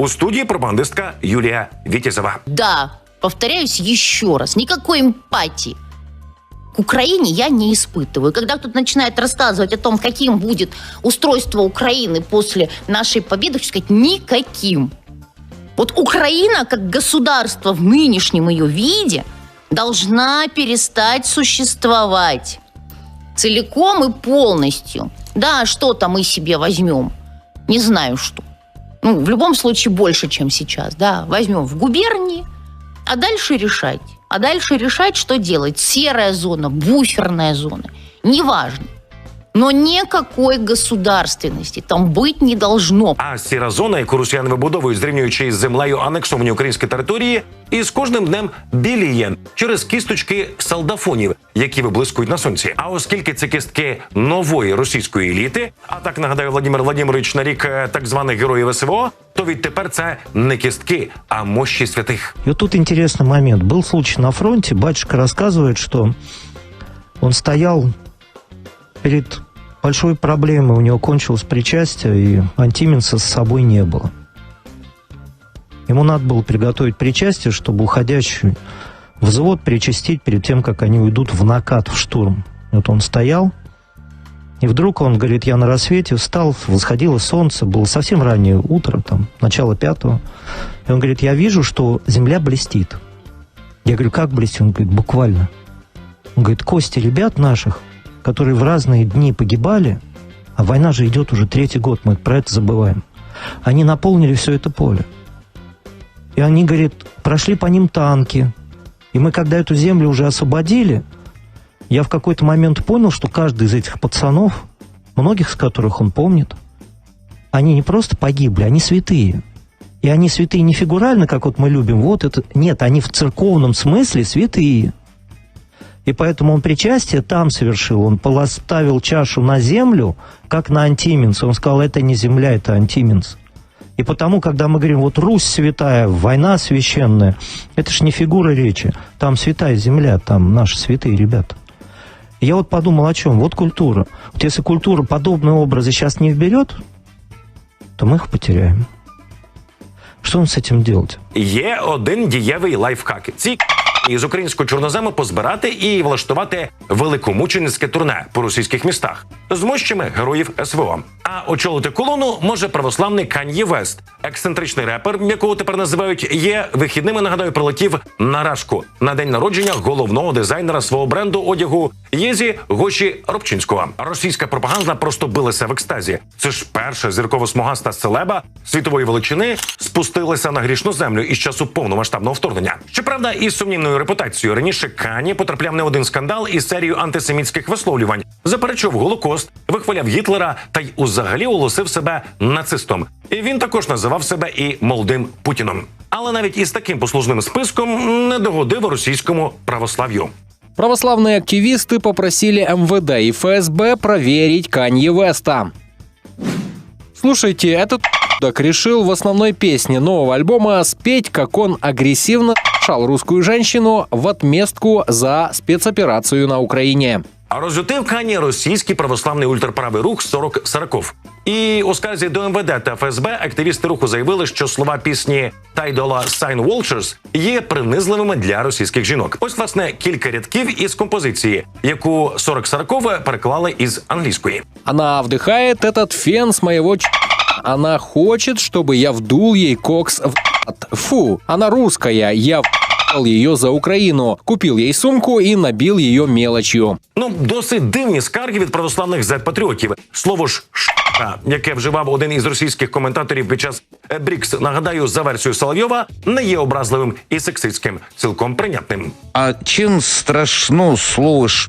У студії пропагандистка Юлія Вітязова. Да, повторяюсь еще раз, никакой эмпатии к Украине я не испытываю. Когда кто-то начинает рассказывать о том, каким будет устройство Украины после нашей победы, хочу сказать, никаким. Вот Украина, как государство в нынешнем ее виде, должна перестать существовать целиком и полностью. Да, что-то мы себе возьмем. Не знаю что. Ну, в любом случае больше, чем сейчас. Да, возьмем в губернии, а дальше решать. А дальше решать, что делать. Серая зона, буферная зона. Неважно. Но никакой государственности там быть не должно. А сіра зона, яку росіяни вибудовують, зрівнюючи із землею анексовані українські території, і з кожним днем біліє через кісточки салдафонів, які виблискують на сонці. А оскільки це кістки нової російської еліти, а так нагадаю Владимир Владимирович на рік е, так званих героїв СВО, то відтепер це не кістки, а мощі святих. И вот тут интересный момент. Был случай на фронте, батюшка рассказывает, что он стоял перед большой проблемой, у него кончилось причастие, и антименса с собой не было. Ему надо было приготовить причастие, чтобы уходящий взвод причастить перед тем, как они уйдут в накат, в штурм. Вот он стоял, и вдруг он говорит, я на рассвете встал, восходило солнце, было совсем раннее утро, там, начало пятого. И он говорит, я вижу, что земля блестит. Я говорю, как блестит? Он говорит, буквально. Он говорит, кости ребят наших, которые в разные дни погибали, а война же идет уже третий год, мы про это забываем. Они наполнили все это поле. И они, говорит, прошли по ним танки. И мы, когда эту землю уже освободили, я в какой-то момент понял, что каждый из этих пацанов, многих из которых он помнит, они не просто погибли, они святые. И они святые не фигурально, как вот мы любим, вот это... Нет, они в церковном смысле святые. И поэтому он причастие там совершил. Он поставил чашу на землю, как на антименс. Он сказал, это не земля, это антименс. И потому, когда мы говорим, вот Русь святая, война священная, это ж не фигура речи. Там святая земля, там наши святые ребята. И я вот подумал о чем? Вот культура. Вот если культура подобные образы сейчас не вберет, то мы их потеряем. Что нам с этим делать? Є один дієвий лайфхак. Ці із українського чорнозему позбирати і влаштувати великомученицьке турне по російських містах з мощами героїв СВО. А очолити колону може православний Кан'є Вест, ексцентричний репер, якого тепер називають є вихідними. Нагадаю, прилетів на рашку на день народження головного дизайнера свого бренду одягу Єзі Гоші Робчинського. Російська пропаганда просто билася в екстазі. Це ж перша зірково смугаста селеба світової величини спустилася на грішну землю із часу повномасштабного вторгнення. Щоправда, із сумнівною репутацією раніше Кані потрапляв не один скандал із серією антисемітських висловлювань, заперечував голокост, вихваляв Гітлера та й узагалі оголосив себе нацистом. І він також називав себе і молодим Путіном. Але навіть із таким послужним списком не догодив російському православ'ю. Православные активисты попросили МВД и ФСБ проверить Канье Веста. Слушайте, этот так решил в основной песне нового альбома спеть, как он агрессивно шал русскую женщину в отместку за спецоперацию на Украине. А розлютив Кані російський православний ультраправий рух 40 Сараков. І у скарзі до МВД та ФСБ активісти руху заявили, що слова пісні Тайдола Sign Vultures є принизливими для російських жінок. Ось власне кілька рядків із композиції, яку 40 Саракова переклали із англійської. Она вдыхает этот фен с моего ч... Она хочет, чтобы я вдул ей кокс в Фу, она русская, я в***л ее за Украину, купил ей сумку и набил ее мелочью. Ну, досить дивні скарги від православних зет-патріотів. Слово ж «ш**ка», яке вживав один із російських коментаторів під час е, Брікс, нагадаю, за версією Соловйова, не є образливим і сексистським, цілком прийнятним. А чем страшно слово «ш**»